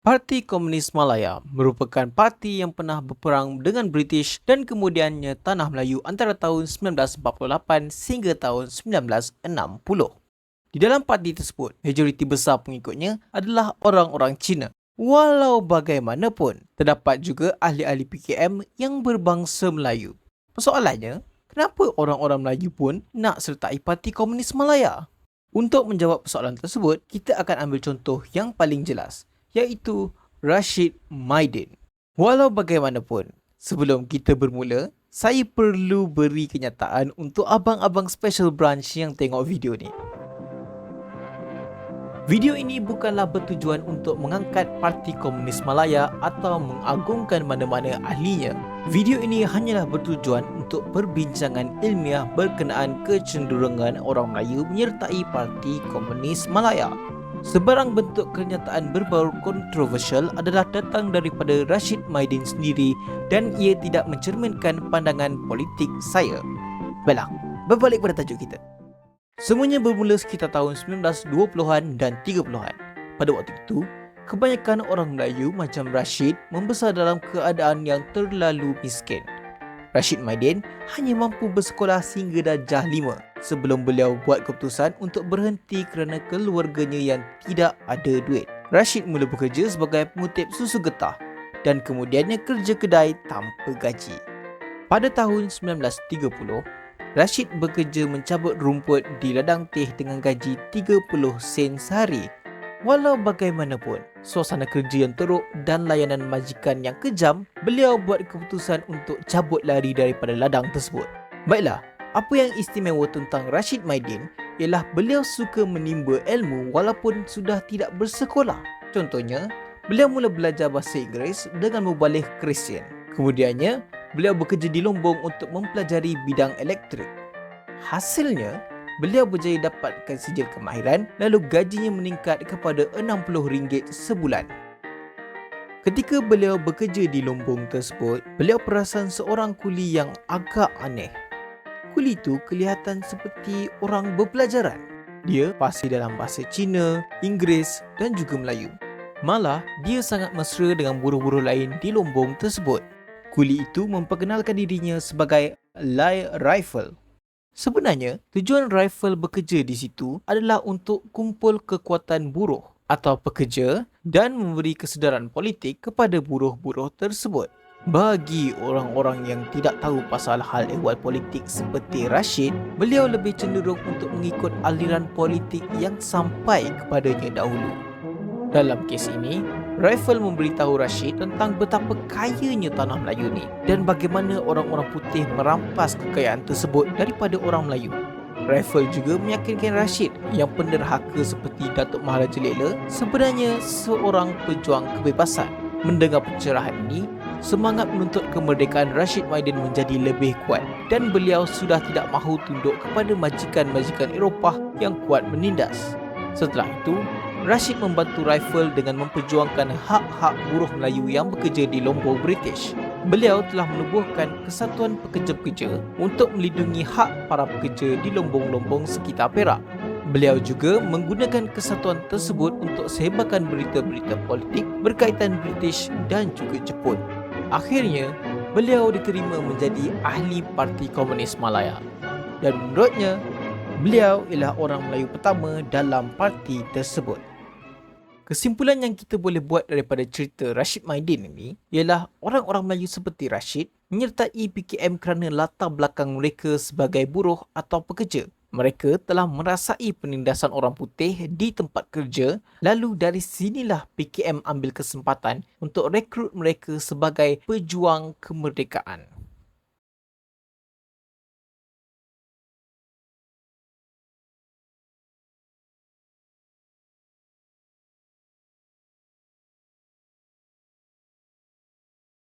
Parti Komunis Malaya merupakan parti yang pernah berperang dengan British dan kemudiannya Tanah Melayu antara tahun 1948 sehingga tahun 1960. Di dalam parti tersebut, majoriti besar pengikutnya adalah orang-orang Cina. Walau bagaimanapun, terdapat juga ahli-ahli PKM yang berbangsa Melayu. Persoalannya, kenapa orang-orang Melayu pun nak sertai Parti Komunis Malaya? Untuk menjawab persoalan tersebut, kita akan ambil contoh yang paling jelas iaitu Rashid Maidin. Walau bagaimanapun, sebelum kita bermula, saya perlu beri kenyataan untuk abang-abang special branch yang tengok video ni. Video ini bukanlah bertujuan untuk mengangkat Parti Komunis Malaya atau mengagungkan mana-mana ahlinya. Video ini hanyalah bertujuan untuk perbincangan ilmiah berkenaan kecenderungan orang Melayu menyertai Parti Komunis Malaya. Sebarang bentuk kenyataan berbau kontroversial adalah datang daripada Rashid Maidin sendiri dan ia tidak mencerminkan pandangan politik saya. Baiklah, berbalik pada tajuk kita. Semuanya bermula sekitar tahun 1920-an dan 30-an. Pada waktu itu, kebanyakan orang Melayu macam Rashid membesar dalam keadaan yang terlalu miskin. Rashid Maidin hanya mampu bersekolah sehingga darjah 5 sebelum beliau buat keputusan untuk berhenti kerana keluarganya yang tidak ada duit. Rashid mula bekerja sebagai pengutip susu getah dan kemudiannya kerja kedai tanpa gaji. Pada tahun 1930, Rashid bekerja mencabut rumput di ladang teh dengan gaji 30 sen sehari. Walau bagaimanapun, suasana kerja yang teruk dan layanan majikan yang kejam, beliau buat keputusan untuk cabut lari daripada ladang tersebut. Baiklah, apa yang istimewa tentang Rashid Maidin ialah beliau suka menimba ilmu walaupun sudah tidak bersekolah. Contohnya, beliau mula belajar bahasa Inggeris dengan mubalik Kristian. Kemudiannya, beliau bekerja di Lombong untuk mempelajari bidang elektrik. Hasilnya, beliau berjaya dapatkan sijil kemahiran lalu gajinya meningkat kepada RM60 sebulan. Ketika beliau bekerja di Lombong tersebut, beliau perasan seorang kuli yang agak aneh kuli itu kelihatan seperti orang berpelajaran. Dia pasti dalam bahasa Cina, Inggeris dan juga Melayu. Malah, dia sangat mesra dengan buruh-buruh lain di lombong tersebut. Kuli itu memperkenalkan dirinya sebagai Lai Rifle. Sebenarnya, tujuan Rifle bekerja di situ adalah untuk kumpul kekuatan buruh atau pekerja dan memberi kesedaran politik kepada buruh-buruh tersebut. Bagi orang-orang yang tidak tahu pasal hal ehwal politik seperti Rashid, beliau lebih cenderung untuk mengikut aliran politik yang sampai kepadanya dahulu. Dalam kes ini, Rifle memberitahu Rashid tentang betapa kayanya tanah Melayu ni dan bagaimana orang-orang putih merampas kekayaan tersebut daripada orang Melayu. Rifle juga meyakinkan Rashid yang penderhaka seperti Datuk Maharaja Lela sebenarnya seorang pejuang kebebasan. Mendengar pencerahan ini, semangat menuntut kemerdekaan Rashid Maidin menjadi lebih kuat dan beliau sudah tidak mahu tunduk kepada majikan-majikan Eropah yang kuat menindas. Setelah itu, Rashid membantu Rifle dengan memperjuangkan hak-hak buruh Melayu yang bekerja di Lombok British. Beliau telah menubuhkan Kesatuan Pekerja-Pekerja untuk melindungi hak para pekerja di lombong-lombong sekitar Perak. Beliau juga menggunakan kesatuan tersebut untuk sebarkan berita-berita politik berkaitan British dan juga Jepun. Akhirnya, beliau diterima menjadi ahli Parti Komunis Malaya. Dan menurutnya, beliau ialah orang Melayu pertama dalam parti tersebut. Kesimpulan yang kita boleh buat daripada cerita Rashid Maidin ini ialah orang-orang Melayu seperti Rashid menyertai PKM kerana latar belakang mereka sebagai buruh atau pekerja mereka telah merasai penindasan orang putih di tempat kerja lalu dari sinilah PKM ambil kesempatan untuk rekrut mereka sebagai pejuang kemerdekaan.